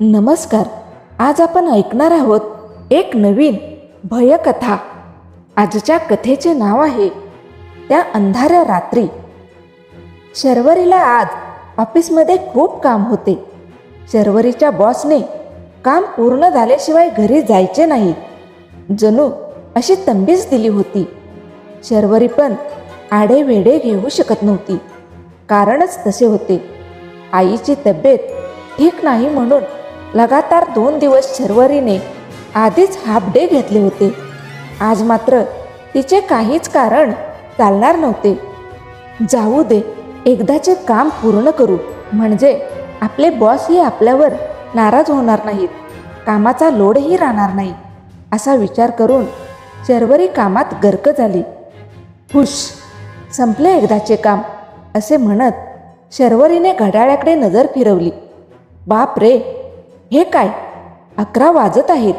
नमस्कार आज आपण ऐकणार आहोत एक नवीन भयकथा. आजच्या कथेचे नाव आहे त्या अंधाऱ्या रात्री. शर्वरीला आज ऑफिसमध्ये खूप काम होते. शर्वरीच्या बॉसने काम पूर्ण झाल्याशिवाय घरी जायचे नाही. जणू अशी तंबीच दिली होती. शर्वरी पण आडेवेडे घेऊ शकत नव्हती. कारणच तसे होते. आईची तब्येत ठीक नाही म्हणून लगातार दोन दिवस शर्वरीने आधीच हाफ डे घेतले होते. आज मात्र तिचे काहीच कारण चालणार नव्हते. जाऊ दे एकदाचे काम पूर्ण करू. म्हणजे आपले बॉसही आपल्यावर नाराज होणार नाहीत. कामाचा लोडही राहणार नाही. असा विचार करून शर्वरी कामात गर्क झाली. हुश संपले एकदाचे काम असे म्हणत शर्वरीने घड्याळ्याकडे नजर फिरवली. बाप रे हे काय? अकरा वाजत आहेत.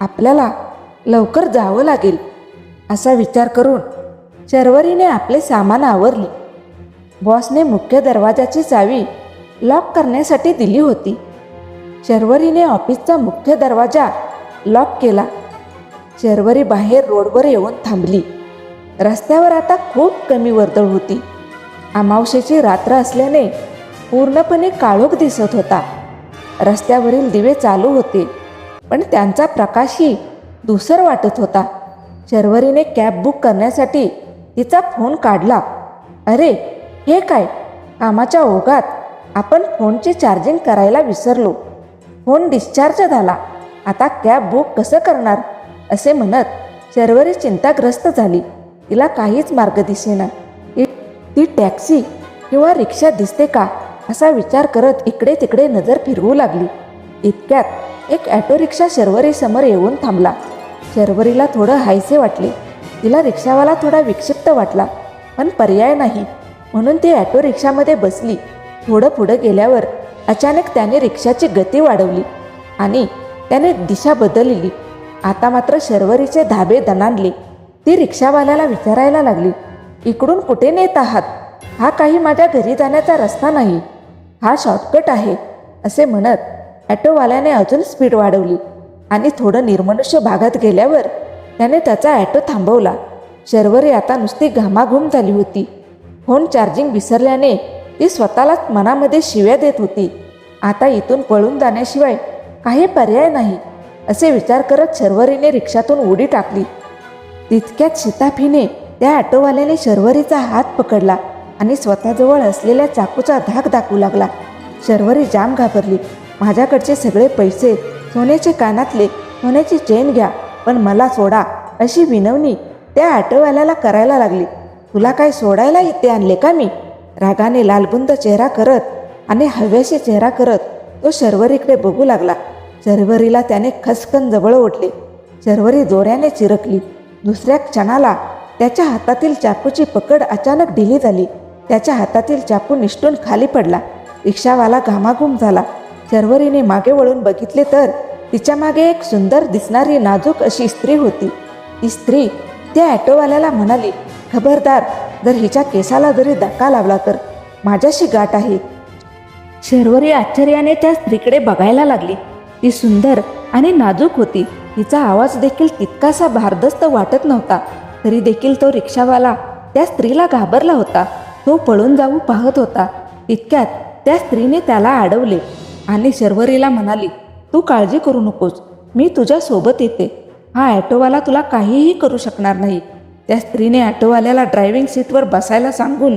आपल्याला लवकर जावं लागेल असा विचार करून शर्वरीने आपले सामान आवरले. बॉसने मुख्य दरवाजाची चावी लॉक करण्यासाठी दिली होती. शर्वरीने ऑफिसचा मुख्य दरवाजा लॉक केला. शर्वरी बाहेर रोडवर येऊन थांबली. रस्त्यावर आता खूप कमी वर्दळ होती. अमावशेची रात्र असल्याने पूर्णपणे काळोख दिसत होता. रस्त्यावरील दिवे चालू होते. पण त्यांचा प्रकाशही दुसर वाटत होता. शर्वरीने कॅब बुक करण्यासाठी तिचा फोन काढला. अरे हे काय? कामाच्या ओघात आपण फोनची चार्जिंग करायला विसरलो. फोन डिस्चार्ज झाला. आता कॅब बुक कसं करणार? असे म्हणत शर्वरी चिंताग्रस्त झाली. तिला काहीच मार्ग दिसेना ती टॅक्सी किंवा रिक्षा दिसते का? असा विचार करत इकडे तिकडे नजर फिरवू लागली. इतक्यात एक ॲटो रिक्षा शर्वरीसमोर येऊन थांबला. शर्वरीला थोडं हायसे वाटले. तिला रिक्षावाला थोडा विक्षिप्त वाटला पण पर्याय नाही. म्हणून ती ॲटो रिक्षामध्ये बसली. थोडं पुढं गेल्यावर अचानक त्याने रिक्षाची गती वाढवली आणि त्याने दिशा बदलली. आता मात्र शर्वरीचे धाबे दणाणले. ती रिक्षावाल्याला विचारायला लागली इकडून कुठे नेत आहात? हा काही माझ्या घरी जाण्याचा रस्ता नाही. हा शॉर्टकट आहे असे म्हणत ॲटोवाल्याने अजून स्पीड वाढवली आणि थोडं निर्मनुष्य भागात गेल्यावर त्याने त्याचा ॲटो थांबवला. शर्वरी आता नुसती घामाघूम झाली होती. फोन चार्जिंग विसरल्याने ती स्वतःलाच मनामध्ये शिव्या देत होती. आता इथून पळून जाण्याशिवाय काही पर्याय नाही असे विचार करत शर्वरीने रिक्षातून उडी टाकली. तितक्यात शिताफीने त्या ॲटोवाल्याने शर्वरीचा हात पकडला. आणि स्वतःजवळ असलेल्या चाकूचा धाक दाखवू लागला. शर्वरी जाम घाबरली. माझ्याकडचे सगळे पैसे सोन्याचे कानातले सोन्याची चेन घ्या पण मला सोडा अशी विनवणी त्या ऑटोवाल्याला करायला लागली. तुला काय सोडायला इथे आणले का मी? रागाने लालबुंद चेहरा करत आणि हव्याशी चेहरा करत तो शर्वरीकडे बघू लागला. शर्वरीला त्याने खसकन जवळ ओढले. शर्वरी जोऱ्याने चिरकली. दुसऱ्या क्षणाला त्याच्या हातातील चाकूची पकड अचानक ढिली झाली. त्याच्या हातातील चाकू निष्ठून खाली पडला. रिक्षावाला घामाघूम झाला. शर्वरीने मागे वळून बघितले तर तिच्यामागे एक सुंदर दिसणारी नाजूक अशी स्त्री होती. ती स्त्री त्या ॲटोवाल्याला म्हणाली खबरदार जर हिच्या केसाला जरी धक्का लावला तर माझ्याशी गाठ आहे. शर्वरी आश्चर्याने त्या स्त्रीकडे बघायला लागली. ती सुंदर आणि नाजूक होती. तिचा आवाज देखील तितकासा भारदस्त वाटत नव्हता. तरी देखील तो रिक्षावाला त्या स्त्रीला घाबरला होता. तो पळून जाऊ पाहत होता. इतक्यात त्या स्त्रीने त्याला अडवले आणि शर्वरीला म्हणाली तू काळजी करू नकोस मी तुझ्या सोबत येते. हा ॲटोवाला तुला काहीही करू शकणार नाही. त्या स्त्रीने ॲटोवाल्याला ड्रायव्हिंग सीटवर बसायला सांगून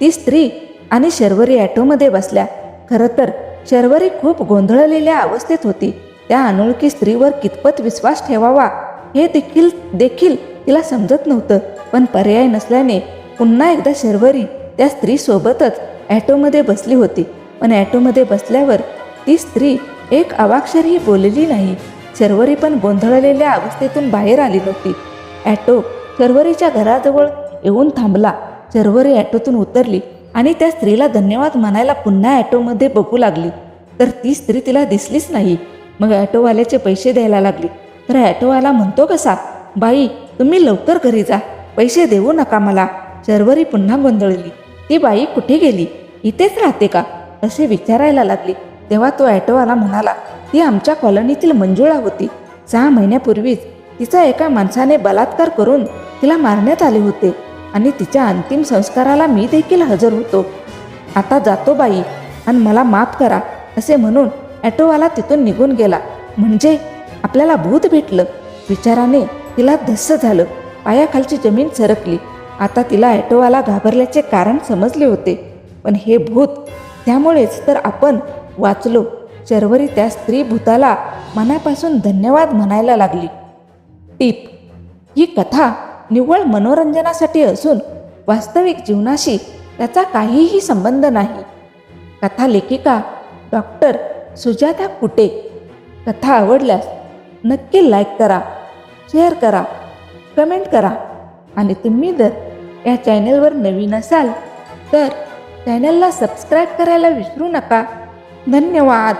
ती स्त्री आणि शर्वरी ॲटोमध्ये बसल्या. खरं तर शर्वरी खूप गोंधळलेल्या अवस्थेत होती. त्या अनोळखी स्त्रीवर कितपत विश्वास ठेवावा हे देखील देखील तिला समजत नव्हतं. पण पर्याय नसल्याने पुन्हा एकदा शर्वरी त्या स्त्रीसोबतच ॲटोमध्ये बसली होती. पण ॲटोमध्ये बसल्यावर ती स्त्री एक अवाक्षरही बोलली नाही. शर्वरी पण गोंधळलेल्या अवस्थेतून बाहेर आली नव्हती ॲटो शर्वरीच्या घराजवळ येऊन थांबला. शर्वरी ॲटोतून उतरली आणि त्या स्त्रीला धन्यवाद म्हणायला पुन्हा ॲटोमध्ये बघू लागली. तर ती स्त्री तिला दिसलीच नाही. मग ॲटोवाल्याचे पैसे द्यायला लागली. तर ॲटोवाला म्हणतो कसा बाई तुम्ही लवकर घरी जा. पैसे देऊ नका मला. शर्वरी पुन्हा गोंधळली. ती बाई कुठे गेली? इथेच राहते का? असे विचारायला लागली. तेव्हा तो ॲटोवाला म्हणाला ती आमच्या कॉलनीतील मंजुळा होती. सहा महिन्यापूर्वीच तिचा एका माणसाने बलात्कार करून तिला मारण्यात आले होते आणि तिच्या अंतिम संस्काराला मी देखील हजर होतो. आता जातो बाई आणि मला माफ करा असे म्हणून ॲटोवाला तिथून निघून गेला. म्हणजे? आपल्याला भूत भेटलं. विचाराने तिला धस्स झालं. पायाखालची जमीन सरकली. आता तिला ॲटोवाला घाबरल्याचे कारण समजले होते. पण हे भूत त्यामुळेच तर आपण वाचलो. शर्वरी त्या स्त्री भूताला मनापासून धन्यवाद म्हणायला लागली. टीप ही कथा निव्वळ मनोरंजनासाठी असून वास्तविक जीवनाशी त्याचा काहीही संबंध नाही. कथा लेखिका डॉक्टर सुजाता कुटे कथा आवडल्यास नक्की लाईक करा शेअर करा कमेंट करा. आणि तुम्ही जर या चॅनलवर नवीन असाल तर चॅनलला सबस्क्राईब करायला विसरू नका. धन्यवाद.